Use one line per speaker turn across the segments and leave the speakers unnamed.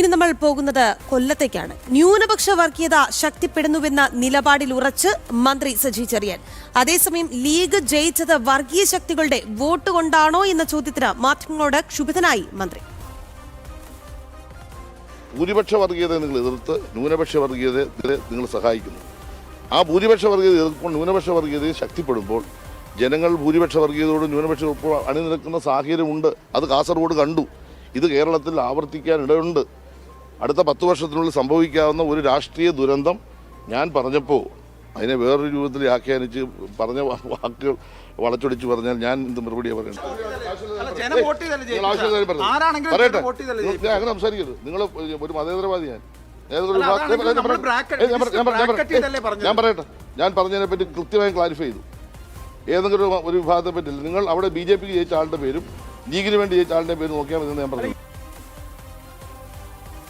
ഇനി നമ്മൾ പോകുന്നത് കൊല്ലത്തേക്കാണ്. ന്യൂനപക്ഷ വർഗീയത ശക്തിപ്പെടുന്നുവെന്ന നിലപാടിൽ ഉറച്ച് മന്ത്രി സജി ചെറിയൻ. അതേസമയം ലീഗ് ജയിച്ചത് വർഗീയ ശക്തികളുടെ വോട്ട് കൊണ്ടാണോ എന്ന ചോദ്യത്തിന് മാധ്യമങ്ങളോട് ക്ഷുഭിതനായി മന്ത്രി.
ഭൂരിപക്ഷ വർഗീയതയെ നിങ്ങൾ എതിർത്ത് ന്യൂനപക്ഷ വർഗീയതയെ നിങ്ങൾ സഹായിക്കുന്നു. ആ ഭൂരിപക്ഷ വർഗീയത എതിർക്കുമ്പോൾ ന്യൂനപക്ഷ വർഗീയതയെ ശക്തിപ്പെടുമ്പോൾ ജനങ്ങൾ ഭൂരിപക്ഷ വർഗീയതയോട് ന്യൂനപക്ഷ അണിനിരക്കുന്ന സാഹചര്യമുണ്ട്. അത് കാസർഗോഡ് കണ്ടു. ഇത് കേരളത്തിൽ ആവർത്തിക്കാൻ ഇടയുണ്ട്. അടുത്ത പത്ത് വർഷത്തിനുള്ളിൽ സംഭവിക്കാവുന്ന ഒരു രാഷ്ട്രീയ ദുരന്തം ഞാൻ പറഞ്ഞപ്പോൾ അതിനെ വേറൊരു രൂപത്തിൽ വ്യാഖ്യാനിച്ച് പറഞ്ഞ വാക്കുകൾ വളച്ചൊടിച്ച് പറഞ്ഞാൽ ഞാൻ എന്ത്
മറുപടി
പറയട്ടെ. ഞാൻ അങ്ങനെ സംസാരിക്കരുത്. നിങ്ങൾ ഒരു മതേതരവാദി ഞാൻ. ഞാൻ പറയട്ടെ. ഞാൻ പറഞ്ഞതിനെ പറ്റി കൃത്യമായി ക്ലാരിഫൈ ചെയ്തു. ഏതെങ്കിലും ഒരു- വിഭാഗത്തെ പറ്റില്ല നിങ്ങൾ അവിടെ ബി ജെ പിക്ക് ജയിച്ച ആളുടെ പേരും ലീഗിന് വേണ്ടി ജയിച്ച ആളുടെ പേരും നോക്കിയാൽ മതി എന്ന് ഞാൻ പറഞ്ഞു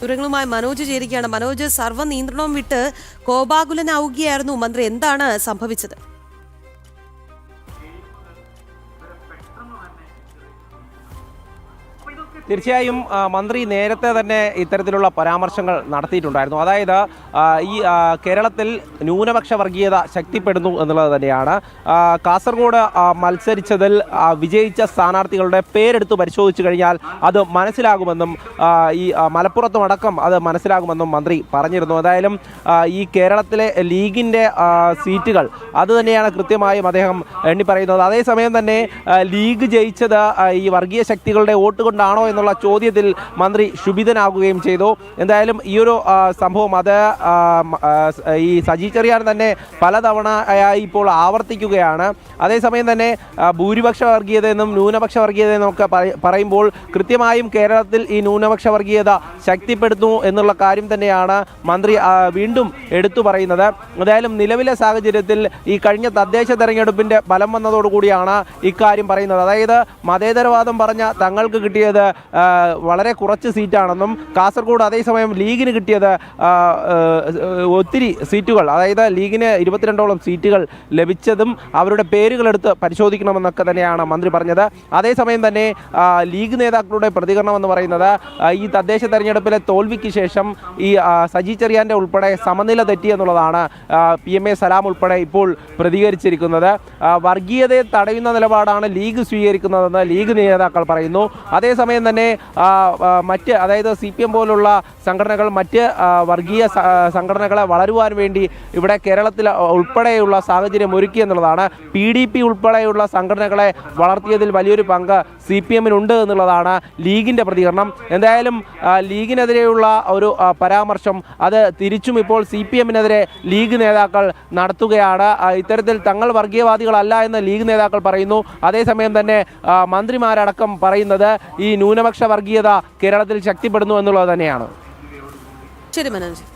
വിവരങ്ങളുമായി മനോജ് ചേരുകയാണ്. മനോജ് സർവ നിയന്ത്രണവും വിട്ട് കോപാകുലനാവുകയായിരുന്നു മന്ത്രി. എന്താണ് സംഭവിച്ചത്?
തീർച്ചയായും മന്ത്രി നേരത്തെ തന്നെ ഇത്തരത്തിലുള്ള പരാമർശങ്ങൾ നടത്തിയിട്ടുണ്ടായിരുന്നു. അതായത് ഈ കേരളത്തിൽ ന്യൂനപക്ഷ വർഗീയത ശക്തിപ്പെടുന്നു എന്നുള്ളത് തന്നെയാണ്. കാസർഗോഡ് മത്സരിച്ചതിൽ വിജയിച്ച സ്ഥാനാർത്ഥികളുടെ പേരെടുത്ത് പരിശോധിച്ചു കഴിഞ്ഞാൽ അത് മനസ്സിലാകുമെന്നും ഈ മലപ്പുറത്തും അടക്കം അത് മനസ്സിലാകുമെന്നും മന്ത്രി പറഞ്ഞിരുന്നു. എന്തായാലും ഈ കേരളത്തിലെ ലീഗിന്റെ സീറ്റുകൾ അത് തന്നെയാണ് കൃത്യമായും അദ്ദേഹം എണ്ണി പറയുന്നത് അതേസമയം തന്നെ ലീഗ് ജയിച്ചത് ഈ വർഗീയ ശക്തികളുടെ വോട്ട് കൊണ്ടാണോ എന്നുള്ള ചോദ്യത്തിൽ മന്ത്രി ശുഭിതനാകുകയും ചെയ്തു. എന്തായാലും ഈ ഒരു സംഭവം അത് ഈ സജി ചെറിയാൻ തന്നെ പലതവണ ഇപ്പോൾ ആവർത്തിക്കുകയാണ്. അതേസമയം തന്നെ ഭൂരിപക്ഷ വർഗീയതയെന്നും ന്യൂനപക്ഷ വർഗീയതയെന്നും ഒക്കെ പറയുമ്പോൾ കൃത്യമായും കേരളത്തിൽ ഈ ന്യൂനപക്ഷ വർഗീയത ശക്തിപ്പെടുത്തുന്നു എന്നുള്ള കാര്യം തന്നെയാണ് മന്ത്രി വീണ്ടും എടുത്തു പറയുന്നത്. എന്തായാലും നിലവിലെ സാഹചര്യത്തിൽ ഈ കഴിഞ്ഞ തദ്ദേശ തെരഞ്ഞെടുപ്പിന്റെ ഫലം വന്നതോടുകൂടിയാണ് ഇക്കാര്യം പറയുന്നത്. അതായത് മതേതരവാദം പറഞ്ഞ തങ്ങൾക്ക് കിട്ടിയത് വളരെ കുറച്ച് സീറ്റാണെന്നും കാസർഗോഡ് അതേസമയം ലീഗിന് കിട്ടിയത് ഒത്തിരി സീറ്റുകൾ അതായത് ലീഗിന് ഇരുപത്തിരണ്ടോളം സീറ്റുകൾ ലഭിച്ചതും അവരുടെ പേരുകളെടുത്ത് പരിശോധിക്കണമെന്നൊക്കെ തന്നെയാണ് മന്ത്രി പറഞ്ഞത്. അതേസമയം തന്നെ ലീഗ് നേതാക്കളുടെ പ്രതികരണം എന്ന് പറയുന്നത് ഈ തദ്ദേശ തെരഞ്ഞെടുപ്പിലെ തോൽവിക്ക് ശേഷം ഈ സജി ചെറിയാന്റെ ഉൾപ്പെടെ സമനില തെറ്റി എന്നുള്ളതാണ് പി എം എ സലാം ഉൾപ്പെടെ ഇപ്പോൾ പ്രതികരിച്ചിരിക്കുന്നത്. വർഗീയതയെ തടയുന്ന നിലപാടാണ് ലീഗ് സ്വീകരിക്കുന്നതെന്ന് ലീഗ് നേതാക്കൾ പറയുന്നു. അതേസമയം തന്നെ ആ, മറ്റ് അതായത് സി പി എം പോലുള്ള സംഘടനകൾ മറ്റ് വർഗീയ സംഘടനകളെ വളരുവാൻ വേണ്ടി ഇവിടെ കേരളത്തിൽ ഉൾപ്പെടെയുള്ള സാഹചര്യം ഒരുക്കി എന്നുള്ളതാണ്. പി ഡി പി ഉൾപ്പെടെയുള്ള സംഘടനകളെ വളർത്തിയതിൽ വലിയൊരു പങ്ക് സി പി എമ്മിനുണ്ട് എന്നുള്ളതാണ് ലീഗിന്റെ പ്രതികരണം. എന്തായാലും ലീഗിനെതിരെയുള്ള ഒരു പരാമർശം അത് തിരിച്ചും ഇപ്പോൾ സി പി എമ്മിനെതിരെ ലീഗ് നേതാക്കൾ നടത്തുകയാണ്. ഇത്തരത്തിൽ തങ്ങൾ വർഗീയവാദികളല്ല എന്ന് ലീഗ് നേതാക്കൾ പറയുന്നു. അതേസമയം തന്നെ മന്ത്രിമാരടക്കം പറയുന്നത് ഈ ന്യൂനപക്ഷ വർഗീയത കേരളത്തിൽ ശക്തിപ്പെടുന്നു എന്നുള്ളത് തന്നെയാണ്.
ശരി മനോജ്.